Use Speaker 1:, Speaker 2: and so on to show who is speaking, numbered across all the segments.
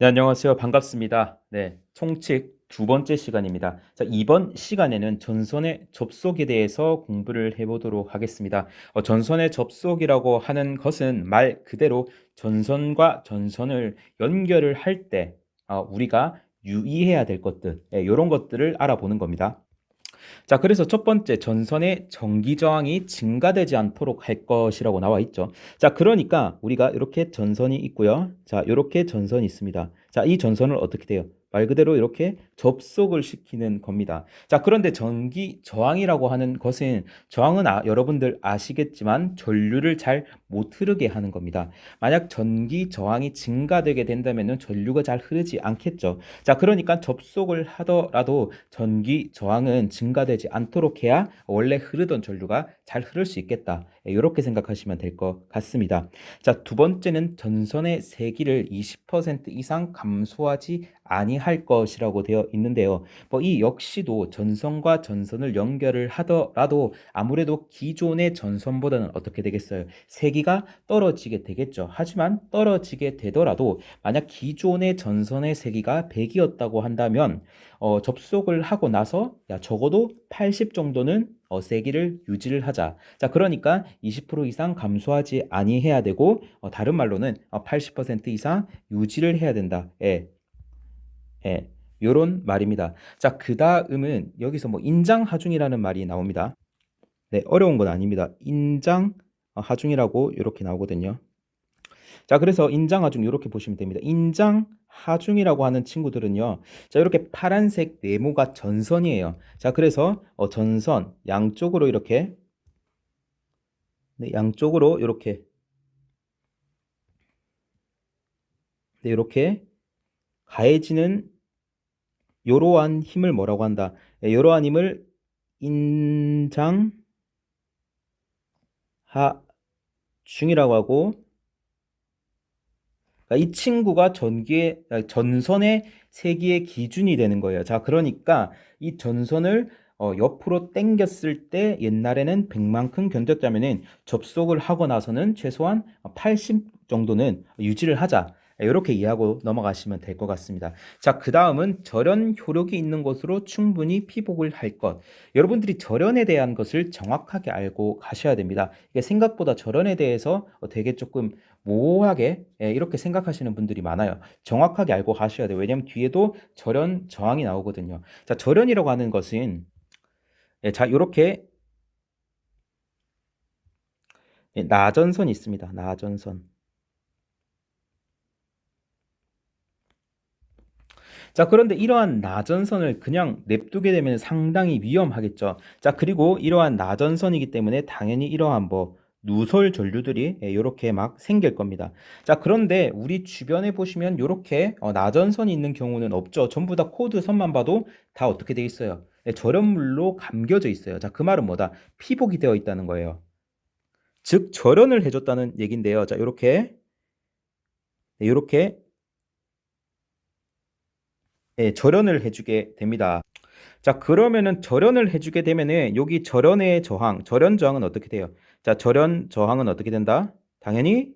Speaker 1: 네, 안녕하세요. 반갑습니다. 네, 총칙 두 번째 시간입니다. 자, 이번 시간에는 전선의 접속에 대해서 공부를 해보도록 하겠습니다. 어, 전선의 접속이라고 하는 것은 말 그대로 전선과 전선을 연결을 할 때, 어, 우리가 유의해야 될 것들, 예, 이런 것들을 알아보는 겁니다. 자, 그래서 첫 번째 전선의 전기 저항이 증가되지 않도록 할 것이라고 나와 있죠. 자, 그러니까 우리가 이렇게 전선이 있고요. 자, 이렇게 전선이 있습니다. 자, 이 전선을 어떻게 돼요? 말 그대로 이렇게 접속을 시키는 겁니다. 자, 그런데 전기 저항이라고 하는 것은 저항은 아, 여러분들 아시겠지만 전류를 잘 못 흐르게 하는 겁니다. 만약 전기 저항이 증가되게 된다면 전류가 잘 흐르지 않겠죠. 자, 그러니까 접속을 하더라도 전기 저항은 증가되지 않도록 해야 원래 흐르던 전류가 잘 흐를 수 있겠다. 이렇게 생각하시면 될 것 같습니다. 자, 두 번째는 전선의 세기를 20% 이상 감소하지 아니할 것이라고 되어 있는데요. 뭐 이 역시도 전선과 전선을 연결을 하더라도 아무래도 기존의 전선보다는 어떻게 되겠어요? 세기가 떨어지게 되겠죠. 하지만 떨어지게 되더라도 만약 기존의 전선의 세기가 100이었다고 한다면 어, 접속을 하고 나서 야, 적어도 80 정도는 어, 세기를 유지를 하자. 자, 그러니까 20% 이상 감소하지 아니해야 되고 어, 다른 말로는 어, 80% 이상 유지를 해야 된다. 예. 예. 요런 말입니다. 자, 그 다음은 여기서 뭐 인장 하중이라는 말이 나옵니다. 네, 어려운 건 아닙니다. 인장 어, 하중이라고 이렇게 나오거든요. 자, 그래서 인장 하중 이렇게 보시면 됩니다. 인장 하중이라고 하는 친구들은요. 자, 이렇게 파란색 네모가 전선이에요. 자, 그래서 어, 전선 양쪽으로 이렇게 네, 양쪽으로 이렇게 네, 이렇게 가해지는 이러한 힘을 뭐라고 한다? 네, 이러한 힘을 인장 하 중이라고 하고 그러니까 이 친구가 전기의 전선의 세기의 기준이 되는 거예요. 자, 그러니까 이 전선을 어, 옆으로 당겼을 때 옛날에는 100만큼 견뎠다면은 접속을 하고 나서는 최소한 80 정도는 유지를 하자. 이렇게 이해하고 넘어가시면 될 것 같습니다. 자, 그 다음은 절연 효력이 있는 것으로 충분히 피복을 할 것. 여러분들이 절연에 대한 것을 정확하게 알고 가셔야 됩니다. 이게 생각보다 절연에 대해서 되게 조금 모호하게 예, 이렇게 생각하시는 분들이 많아요. 정확하게 알고 가셔야 돼요. 왜냐하면 뒤에도 절연 저항이 나오거든요. 자, 절연이라고 하는 것은 예, 자, 이렇게 예, 나전선이 있습니다. 나전선. 자, 그런데 이러한 나전선을 그냥 냅두게 되면 상당히 위험하겠죠. 자, 그리고 이러한 나전선이기 때문에 당연히 이러한 뭐 누설 전류들이 이렇게 막 생길 겁니다. 자, 그런데 우리 주변에 보시면 이렇게 어, 나전선이 있는 경우는 없죠. 전부 다 코드 선만 봐도 다 어떻게 돼 있어요? 네, 절연물로 감겨져 있어요. 자, 그 말은 뭐다? 피복이 되어 있다는 거예요. 즉, 절연을 해줬다는 얘긴데요. 자, 이렇게 네, 이렇게 예, 절연을 해주게 됩니다. 자, 그러면은 절연을 해주게 되면은 여기 절연의 저항, 절연 저항은 어떻게 돼요? 자, 절연 저항은 어떻게 된다? 당연히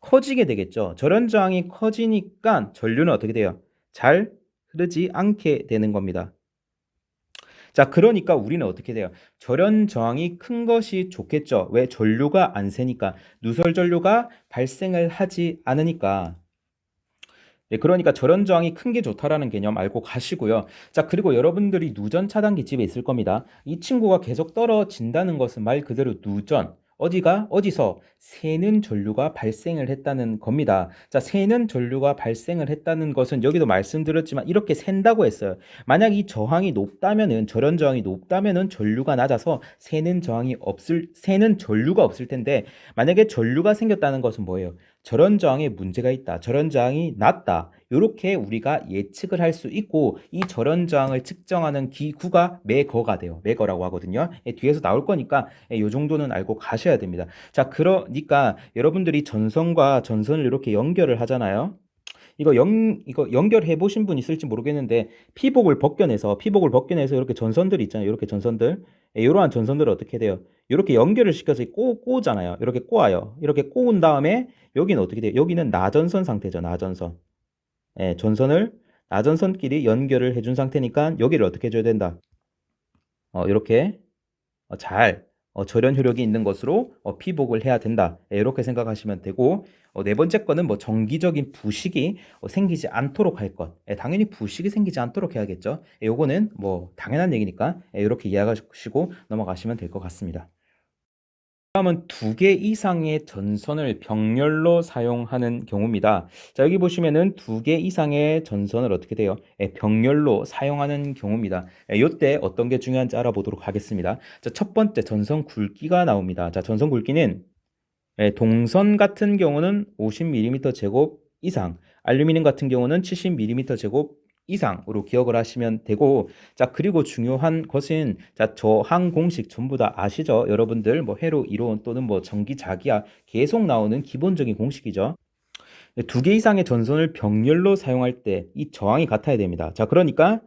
Speaker 1: 커지게 되겠죠. 절연 저항이 커지니까 전류는 어떻게 돼요? 잘 흐르지 않게 되는 겁니다. 자, 그러니까 우리는 어떻게 돼요? 절연 저항이 큰 것이 좋겠죠. 왜? 전류가 안 새니까. 누설 전류가 발생을 하지 않으니까. 네, 그러니까 절연 저항이 큰 게 좋다라는 개념 알고 가시고요. 자, 그리고 여러분들이 누전 차단기 집에 있을 겁니다. 이 친구가 계속 떨어진다는 것은 말 그대로 누전, 어디가 어디서 새는 전류가 발생을 했다는 겁니다. 자, 새는 전류가 발생을 했다는 것은 여기도 말씀드렸지만 이렇게 샌다고 했어요. 만약 이 저항이 높다면은 절연 저항이 높다면은 전류가 낮아서 새는 저항이 없을 새는 전류가 없을 텐데 만약에 전류가 생겼다는 것은 뭐예요? 절연 저항에 문제가 있다. 절연 저항이 낮다. 이렇게 우리가 예측을 할 수 있고 이 절연 저항을 측정하는 기구가 매거가 돼요. 매거라고 하거든요. 예, 뒤에서 나올 거니까 이 예, 정도는 알고 가셔야 됩니다. 자, 그러니까 여러분들이 전선과 전선을 이렇게 연결을 하잖아요. 이거 연 이거 연결해 보신 분 있을지 모르겠는데 피복을 벗겨내서 피복을 벗겨내서 이렇게 전선들 있잖아요. 이렇게 전선들 예, 이러한 전선들을 어떻게 돼요? 이렇게 연결을 시켜서 꼬 꼬잖아요. 이렇게 꼬아요. 이렇게 꼬은 다음에 여기는 어떻게 돼요? 여기는 나전선 상태죠. 나전선. 예, 전선을 나전선끼리 연결을 해준 상태니까 여기를 어떻게 해줘야 된다? 어, 이렇게 어, 잘 어, 절연 효력이 있는 것으로 어, 피복을 해야 된다. 예, 이렇게 생각하시면 되고 어, 네 번째 거는 뭐 정기적인 부식이 어, 생기지 않도록 할 것. 예, 당연히 부식이 생기지 않도록 해야겠죠. 예, 요거는 뭐 당연한 얘기니까 예, 이렇게 이해하시고 넘어가시면 될 것 같습니다. 다음은 두 개 이상의 전선을 병렬로 사용하는 경우입니다. 자, 여기 보시면은 두 개 이상의 전선을 어떻게 돼요? 예, 병렬로 사용하는 경우입니다. 예, 이때 어떤 게 중요한지 알아보도록 하겠습니다. 자, 첫 번째 전선 굵기가 나옵니다. 자, 전선 굵기는 예, 동선 같은 경우는 50mm 제곱 이상, 알루미늄 같은 경우는 70mm 제곱 이상으로 기억을 하시면 되고 자 그리고 중요한 것은 자 저항 공식 전부 다 아시죠? 여러분들 뭐 회로 이론 또는 뭐 전기 자기야 계속 나오는 기본적인 공식이죠. 두 개 이상의 전선을 병렬로 사용할 때 이 저항이 같아야 됩니다. 자 그러니까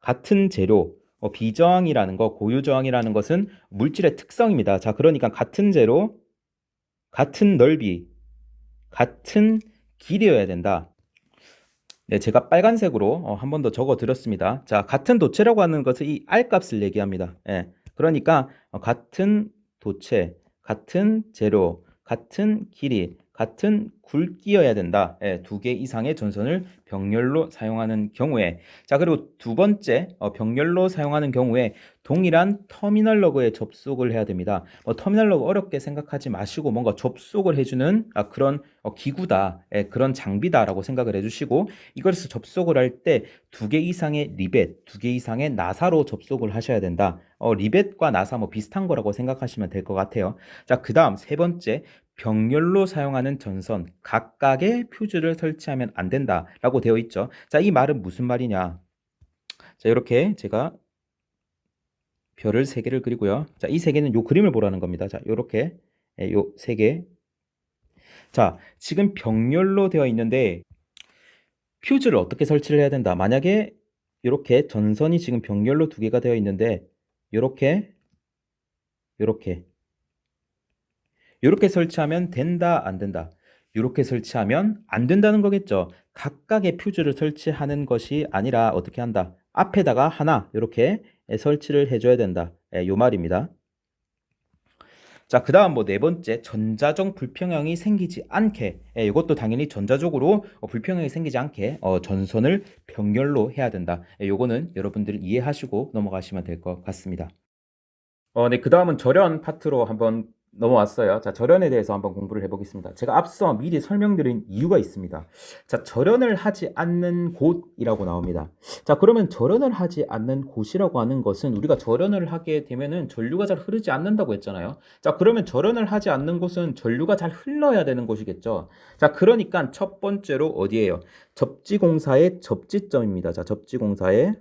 Speaker 1: 같은 재료 어, 비저항이라는 거 고유 저항이라는 것은 물질의 특성입니다. 자 그러니까 같은 재료 같은 넓이 같은 길이어야 된다 네, 제가 빨간색으로 어, 한번 더 적어 드렸습니다. 자, 같은 도체라고 하는 것은 이 R 값을 얘기합니다. 예. 그러니까 어, 같은 도체, 같은 재료, 같은 길이, 같은 굵기여야 된다. 예, 두 개 이상의 전선을 병렬로 사용하는 경우에 자 그리고 두 번째 어, 병렬로 사용하는 경우에 동일한 터미널 러그에 접속을 해야 됩니다. 뭐 터미널 러그 어렵게 생각하지 마시고 뭔가 접속을 해주는 아, 그런 어, 기구다, 예, 그런 장비다라고 생각을 해주시고 이것을 접속을 할 때 두 개 이상의 리벳, 두 개 이상의 나사로 접속을 하셔야 된다. 어, 리벳과 나사 뭐 비슷한 거라고 생각하시면 될 것 같아요. 자, 그 다음 세 번째 병렬로 사용하는 전선 각각의 퓨즈를 설치하면 안 된다라고 되어 있죠. 자, 이 말은 무슨 말이냐? 자, 이렇게 제가 별을 세 개를 그리고요. 자, 이 세 개는 요 그림을 보라는 겁니다. 자, 요렇게 예, 요세 개. 자, 지금 병렬로 되어 있는데 퓨즈를 어떻게 설치를 해야 된다? 만약에 이렇게 전선이 지금 병렬로 두 개가 되어 있는데 요렇게 요렇게 이렇게 설치하면 된다, 안 된다. 이렇게 설치하면 안 된다는 거겠죠. 각각의 퓨즈를 설치하는 것이 아니라 어떻게 한다? 앞에다가 하나 이렇게 설치를 해줘야 된다. 예, 요 말입니다. 자, 그 다음 뭐 네 번째 전자적 불평형이 생기지 않게 예, 이것도 당연히 전자적으로 어, 불평형이 생기지 않게 어, 전선을 병렬로 해야 된다. 예, 요거는 여러분들 이해하시고 넘어가시면 될 것 같습니다. 어, 네, 그 다음은 절연 파트로 한번 넘어왔어요. 자, 절연에 대해서 한번 공부를 해보겠습니다. 제가 앞서 미리 설명드린 이유가 있습니다. 자, 절연을 하지 않는 곳이라고 나옵니다. 자, 그러면 절연을 하지 않는 곳이라고 하는 것은 우리가 절연을 하게 되면은 전류가 잘 흐르지 않는다고 했잖아요. 자, 그러면 절연을 하지 않는 곳은 전류가 잘 흘러야 되는 곳이겠죠. 자, 그러니까 첫 번째로 어디예요? 접지공사의 접지점입니다. 자, 접지공사의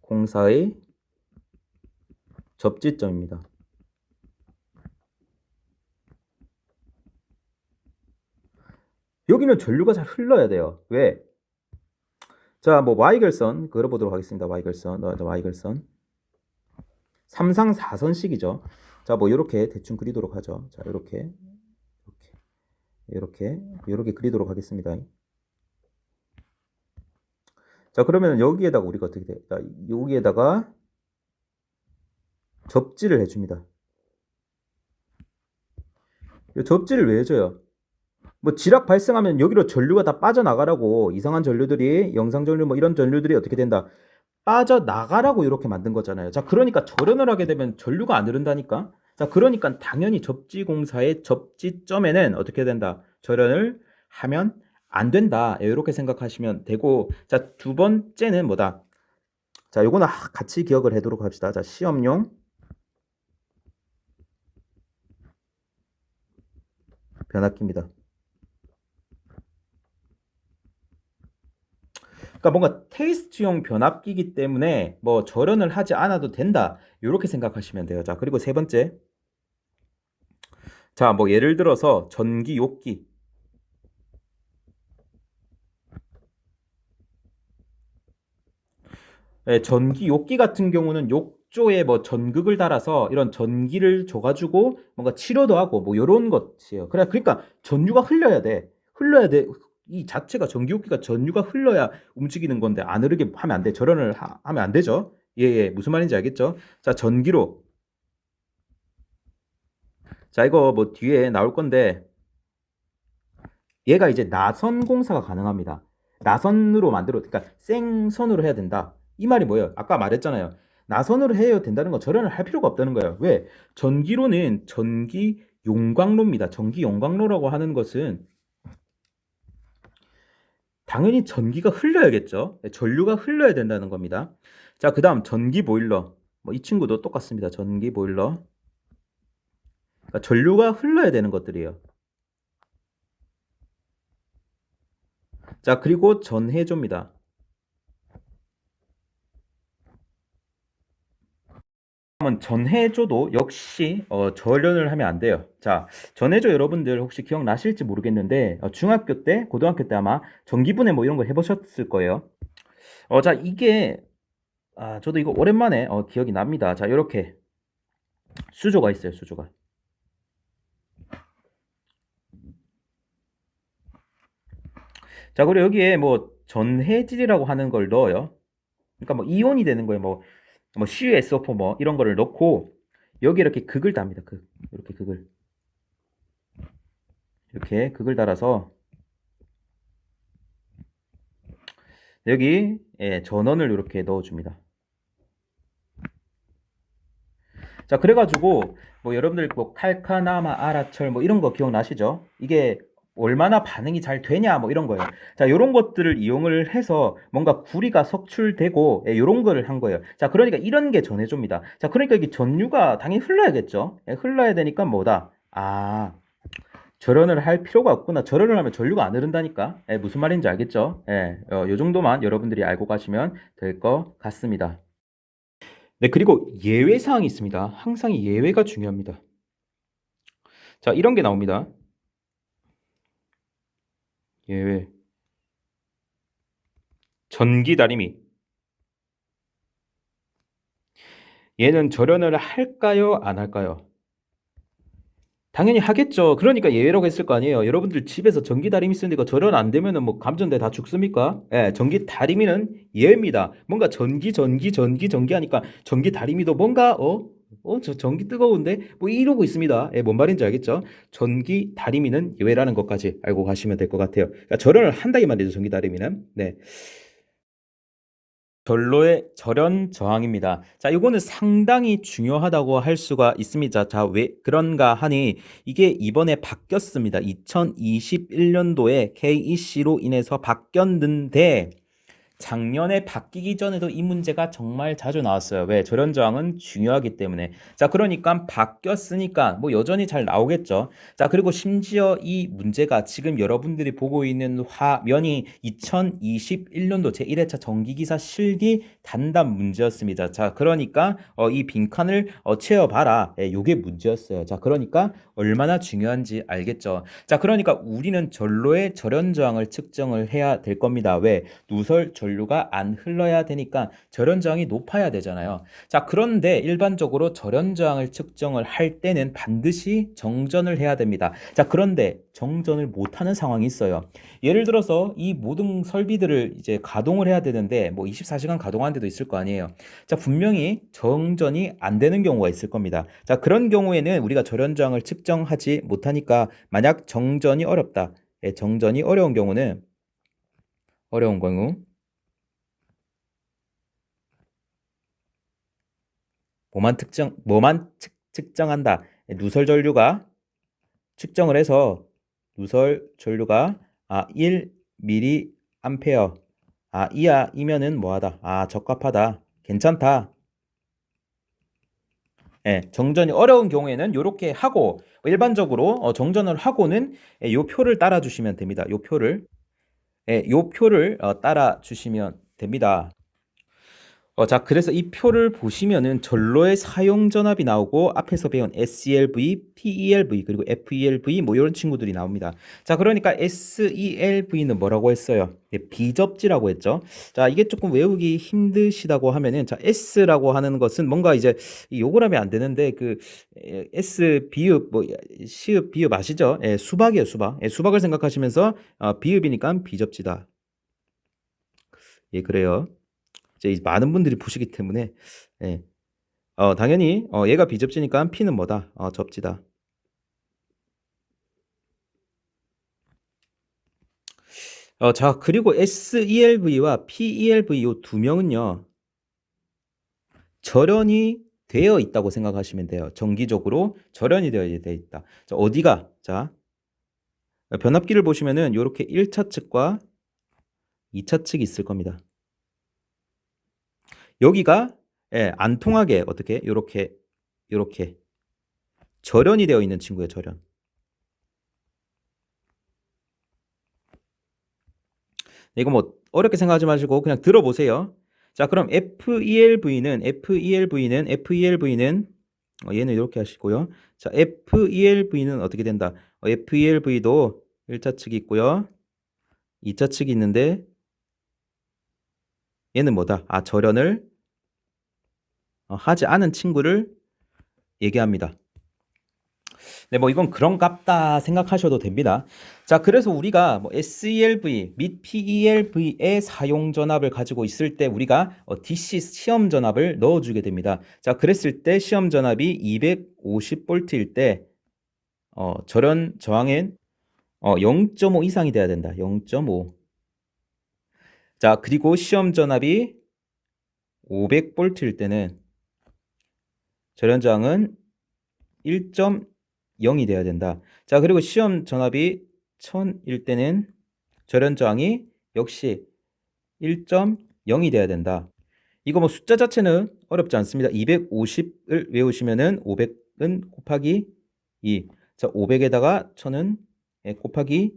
Speaker 1: 공사의 접지점입니다. 여기는 전류가 잘 흘러야 돼요. 왜? 자, 뭐 Y결선 그려보도록 하겠습니다. Y결선, Y결선. 3상 4선식이죠. 자, 뭐 이렇게 대충 그리도록 하죠. 자, 이렇게 이렇게 이렇게 이렇게 그리도록 하겠습니다. 자, 그러면 여기에다가 우리가 어떻게 돼? 자, 여기에다가 접지를 해줍니다. 접지를 왜 해줘요? 뭐 지락 발생하면 여기로 전류가 다 빠져나가라고 이상한 전류들이 영상 전류 뭐 이런 전류들이 어떻게 된다. 빠져나가라고 이렇게 만든 거잖아요. 자 그러니까 절연을 하게 되면 전류가 안 흐른다니까? 자 그러니까 당연히 접지 공사의 접지점에는 어떻게 된다? 절연을 하면 안 된다. 이렇게 생각하시면 되고. 자 두 번째는 뭐다? 자 요거는 같이 기억을 해도록 합시다. 자 시험용 변압기입니다. 그러니까 뭔가 테이스트용 변압기이기 때문에 뭐 절연을 하지 않아도 된다. 이렇게 생각하시면 돼요. 자, 그리고 세 번째. 자, 뭐 예를 들어서 전기 욕기. 예, 전기 욕기 같은 경우는 욕 조에 뭐 전극을 달아서 이런 전기를 줘가지고 뭔가 치료도 하고 뭐 이런 것이에요. 그러니까 전류가 흘려야 돼. 흘러야 돼. 이 자체가 전기 욕기가 전류가 흘러야 움직이는 건데 안 흐르게 하면 안 돼. 절연을 하, 하면 안 되죠. 예, 예. 무슨 말인지 알겠죠? 자, 전기로. 자, 이거 뭐 뒤에 나올 건데 얘가 이제 나선 공사가 가능합니다. 나선으로 만들어, 그러니까 생선으로 해야 된다. 이 말이 뭐예요? 아까 말했잖아요. 나선으로 해야 된다는 건 절연을 할 필요가 없다는 거예요. 왜? 전기로는 전기 용광로입니다. 전기 용광로라고 하는 것은 당연히 전기가 흘러야겠죠. 네, 전류가 흘러야 된다는 겁니다. 자, 그 다음 전기 보일러. 뭐 이 친구도 똑같습니다. 전기 보일러. 그러니까 전류가 흘러야 되는 것들이에요. 자, 그리고 전해조입니다. 그러면 전해조도 역시 어, 절연을 하면 안 돼요. 자, 전해조 여러분들 혹시 기억나실지 모르겠는데 어, 중학교 때, 고등학교 때 아마 전기분해 뭐 이런 거 해보셨을 거예요. 어, 자, 이게 아, 저도 이거 오랜만에 어, 기억이 납니다. 자, 이렇게 수조가 있어요, 수조가. 자, 그리고 여기에 뭐 전해질이라고 하는 걸 넣어요. 그러니까 뭐 이온이 되는 거예요. 뭐, 뭐 CuSO4 뭐 이런 거를 넣고 여기 이렇게 극을 답니다. 극. 이렇게 극을. 이렇게 극을 달아서 여기 예, 전원을 이렇게 넣어줍니다. 자, 그래가지고 뭐 여러분들 뭐 칼카나마 아라철 뭐 이런 거 기억나시죠? 이게 얼마나 반응이 잘 되냐 뭐 이런 거예요. 자, 요런 것들을 이용을 해서 뭔가 구리가 석출되고 예, 요런 거를 한 거예요. 자, 그러니까 이런 게 전해 줍니다. 자, 그러니까 이게 전류가 당연히 흘러야겠죠. 예, 흘러야 되니까 뭐다? 아, 절연을 할 필요가 없구나. 절연을 하면 전류가 안 흐른다니까. 예, 무슨 말인지 알겠죠? 예, 어, 요 정도만 여러분들이 알고 가시면 될 것 같습니다. 네, 그리고 예외 사항이 있습니다. 항상 이 예외가 중요합니다. 자, 이런 게 나옵니다. 예외. 전기 다리미. 얘는 절연을 할까요? 안 할까요? 당연히 하겠죠. 그러니까 예외라고 했을 거 아니에요. 여러분들 집에서 전기 다리미 쓰니까 절연 안 되면은 뭐 감전돼 다 죽습니까? 예, 전기 다리미는 예외입니다. 뭔가 전기, 전기, 전기, 전기 하니까 전기 다리미도 뭔가 어? 어, 저 전기 뜨거운데? 뭐 이러고 있습니다. 예, 뭔 말인지 알겠죠? 전기 다리미는 예외라는 것까지 알고 가시면 될 것 같아요. 그러니까 절연을 한다 이 말이죠. 전기 다리미는. 네. 결로의 절연 저항입니다. 자, 이거는 상당히 중요하다고 할 수가 있습니다. 자, 왜 그런가 하니 이게 이번에 바뀌었습니다. 2021년도에 KEC로 인해서 바뀌었는데 작년에 바뀌기 전에도 이 문제가 정말 자주 나왔어요. 왜? 절연 저항은 중요하기 때문에. 자, 그러니까 바뀌었으니까 뭐 여전히 잘 나오겠죠. 자, 그리고 심지어 이 문제가 지금 여러분들이 보고 있는 화면이 2021년도 제1회차 전기기사 실기 단답 문제였습니다. 자, 그러니까 어, 이 빈칸을 어, 채워봐라. 예, 요게 문제였어요. 자, 그러니까 얼마나 중요한지 알겠죠. 자, 그러니까 우리는 전로의 절연 저항을 측정을 해야 될 겁니다. 왜? 누설 전류가 안 흘러야 되니까 절연 저항이 높아야 되잖아요. 자, 그런데 일반적으로 절연 저항을 측정을 할 때는 반드시 정전을 해야 됩니다. 자, 그런데 정전을 못 하는 상황이 있어요. 예를 들어서 이 모든 설비들을 이제 가동을 해야 되는데 뭐 24시간 가동하는 데도 있을 거 아니에요. 자, 분명히 정전이 안 되는 경우가 있을 겁니다. 자, 그런 경우에는 우리가 절연 저항을 측정하지 못하니까 만약 정전이 어렵다. 예, 정전이 어려운 경우는 어려운 경우 뭐만 특정 뭐만 측, 측정한다. 누설 전류가 측정을 해서 누설 전류가 아 1mA 아 이하 이면은 뭐하다. 아 적합하다. 괜찮다. 예, 정전이 어려운 경우에는 이렇게 하고 일반적으로 어, 정전을 하고는 예, 요 표를 따라 주시면 됩니다. 요 표를 예, 요 표를 어, 따라 주시면 됩니다. 어, 자, 그래서 이 표를 보시면은 전로의 사용 전압이 나오고 앞에서 배운 SELV, PELV 그리고 FELV 뭐 이런 친구들이 나옵니다. 자, 그러니까 SELV는 뭐라고 했어요? 네, 비접지라고 했죠. 자, 이게 조금 외우기 힘드시다고 하면은 자, S라고 하는 것은 뭔가 이제 이 욕을 하면 안 되는데 그 에, S 비읍 뭐 시읍 비읍 아시죠? 예, 수박이에요, 수박. 예, 수박을 생각하시면서 어, 비읍이니까 비접지다. 예, 그래요. 이제 이 많은 분들이 보시기 때문에 예. 어, 당연히 어, 얘가 비접지니까 P는 뭐다? 어, 접지다. 어, 자, 그리고 SELV와 PELV 요두 명은요. 절연이 되어 있다고 생각하시면 돼요. 정기적으로 절연이 되어 있다. 자, 어디가? 자, 변압기를 보시면은 이렇게 1차 측과 2차 측이 있을 겁니다. 여기가 예, 안 통하게 어떻게 요렇게 요렇게 절연이 되어 있는 친구예요, 절연. 네, 이거 뭐 어렵게 생각하지 마시고 그냥 들어보세요. 자, 그럼 FELV는 FELV는 FELV는 어, 얘는 이렇게 하시고요. 자, FELV는 어떻게 된다? 어, FELV도 1차 측이 있고요. 2차 측이 있는데 얘는 뭐다? 아, 절연을 어, 하지 않은 친구를 얘기합니다. 네, 뭐 이건 그런갑다 생각하셔도 됩니다. 자, 그래서 우리가 뭐 SELV 및 PELV의 사용 전압을 가지고 있을 때 우리가 어, DC 시험 전압을 넣어주게 됩니다. 자, 그랬을 때 시험 전압이 250V일 때 어, 절연 저항엔 어, 0.5 이상이 돼야 된다. 0.5. 자, 그리고 시험 전압이 500V일 때는 절연 저항은 1.0이 돼야 된다. 자, 그리고 시험 전압이 1000일 때는 절연 저항이 역시 1.0이 돼야 된다. 이거 뭐 숫자 자체는 어렵지 않습니다. 250을 외우시면은 500은 곱하기 2. 자, 500에다가 1000은 예, 곱하기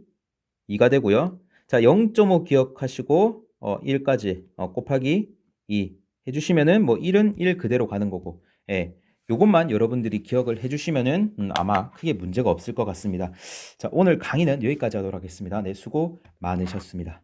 Speaker 1: 2가 되고요. 자, 0.5 기억하시고 어, 1까지 어, 곱하기 2 해주시면은 뭐 1은 1 그대로 가는 거고. 예. 요것만 여러분들이 기억을 해주시면은 음, 아마 크게 문제가 없을 것 같습니다. 자, 오늘 강의는 여기까지 하도록 하겠습니다. 네, 수고 많으셨습니다.